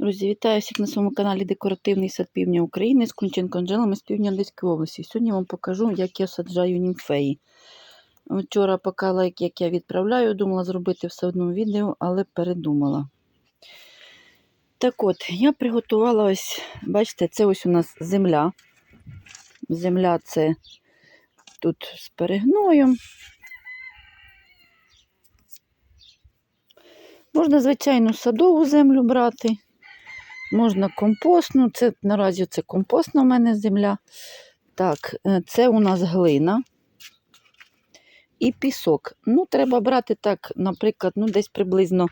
Друзі, вітаю всіх на своєму каналі Декоративний сад Півдня України з Кунченко Анжелами з півдня Одеської області. Сьогодні вам покажу, як я саджаю німфеї. Вчора показала, як, як я відправляю, думала зробити все одному відео, але передумала. Так от, я приготувала ось, бачите, це ось у нас земля. Земля це тут з перегноєм. Можна, звичайно, садову землю брати. Можна компостну, це наразі це компостна у мене земля. Так, е, це у нас глина і пісок. Ну, треба брати так, наприклад, ну, десь приблизно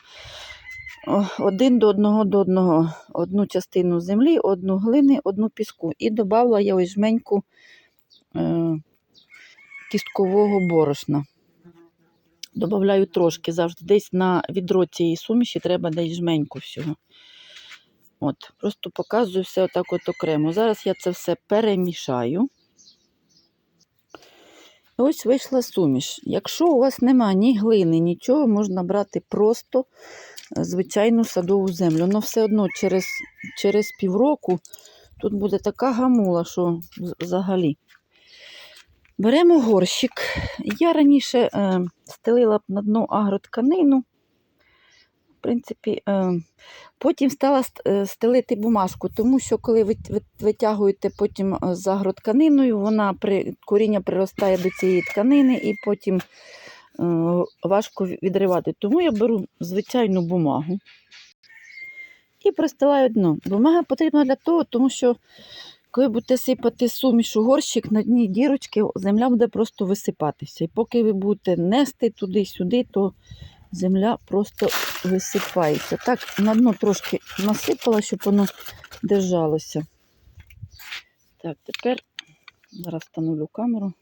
один до одного до одного. Одну частину землі, одну глини, одну піску. І додала я ось жменьку е, кісткового борошна. Добавляю трошки завжди. Десь на відро цієї суміші треба десь жменьку всього. От, Просто показую все отак от окремо. Зараз я це все перемішаю. Ось вийшла суміш. Якщо у вас немає ні глини, нічого, можна брати просто е, звичайну садову землю. Але все одно через, через півроку тут буде така гамула, що взагалі. Беремо горщик. Я раніше е, стелила на дно агротканину. В принципі, е, потім стала е, стелити бумажку, тому що коли ви ви- витягуєте потім е, з агротканиною, вона при, коріння приростає до цієї тканини і потім важко відривати. Тому я беру звичайну бумагу і пристилаю дно. Бумага потрібна для того, тому що коли будете сипати суміш у горщик, на дні дірочки земля буде просто висипатися. І поки ви будете нести туди-сюди, то земля просто висипається. Так, на дно трошки насипала, щоб воно держалося. Так, тепер зараз встановлю камеру.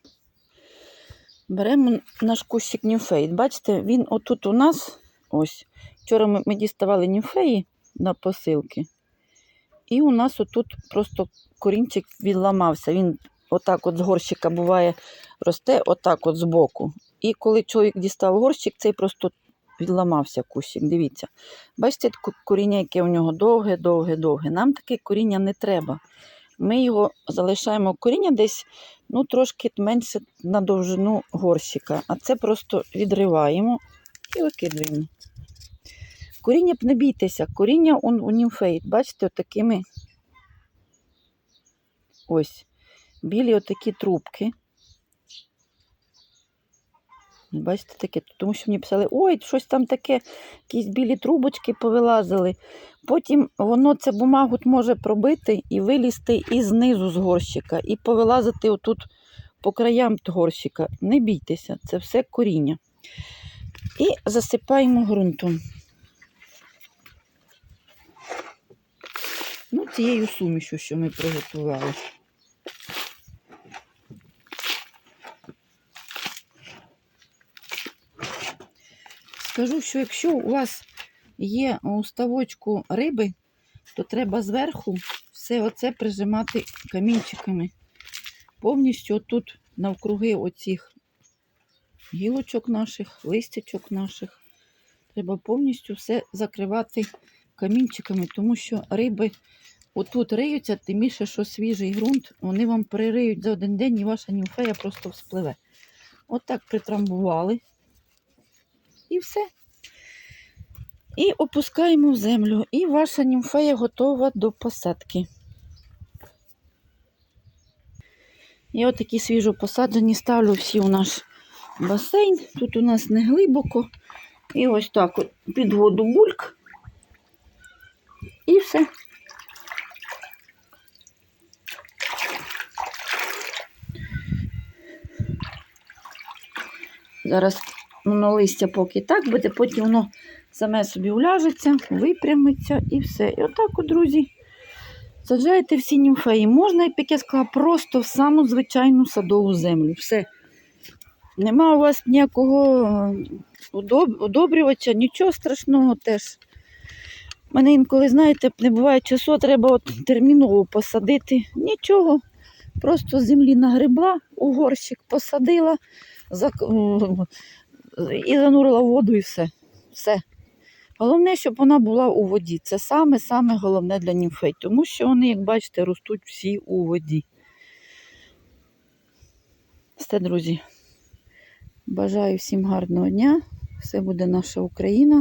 Беремо наш кущик німфеї. Бачите, він отут у нас ось. Вчора ми, ми діставали німфеї на посилки. І у нас отут просто корінчик відламався. Він отак от з горщика буває росте, отак от збоку. І коли чоловік дістав горщик, цей просто відламався кущик. Дивіться. Бачите, ко- коріння, яке у нього довге, довге, довге. Нам таке коріння не треба. Ми його залишаємо коріння десь ну, трошки менше на довжину горщика. А це просто відриваємо і викидуємо. Коріння не бійтеся, коріння у, у німфеї, бачите, отакими ось білі отакі трубки. Бачите, таке, тому що мені писали, ой, щось там таке, якісь білі трубочки повилазили. Потім воно це бумагу може пробити і вилізти і знизу з горщика, і повилазити отут по краям горщика. Не бійтеся, це все коріння. І засипаємо ґрунтом. Ну, цією сумішю, що ми приготували. Скажу, що якщо у вас є у ставочку риби, то треба зверху все оце прижимати камінчиками. Повністю тут навкруги оцих гілочок наших, листячок наших. Треба повністю все закривати камінчиками, тому що риби отут риються, тим більше, що свіжий ґрунт, вони вам перериють за один день і ваша німфея просто вспливе. Отак притрамбували. І все. І опускаємо в землю. І ваша німфея готова до посадки. Я отакі свіжо посаджені ставлю всі у наш басейн. Тут у нас не глибоко. І ось так от під воду бульк. І все. Зараз воно листя поки так буде, потім воно саме собі уляжеться, випрямиться і все. І отак, от, друзі, саджаєте всі німфеї. Можна, як я сказала, просто в саму звичайну садову землю. Все. Нема у вас ніякого е, удобрювача, нічого страшного теж. У мене інколи, знаєте, не буває часу, треба от терміново посадити. Нічого. Просто землі нагребла, у горщик посадила. І занурила воду і все. Все. Головне, щоб вона була у воді. Це саме-саме головне для німфей, тому що вони, як бачите, ростуть всі у воді. Все, друзі. Бажаю всім гарного дня. Все буде наша Україна.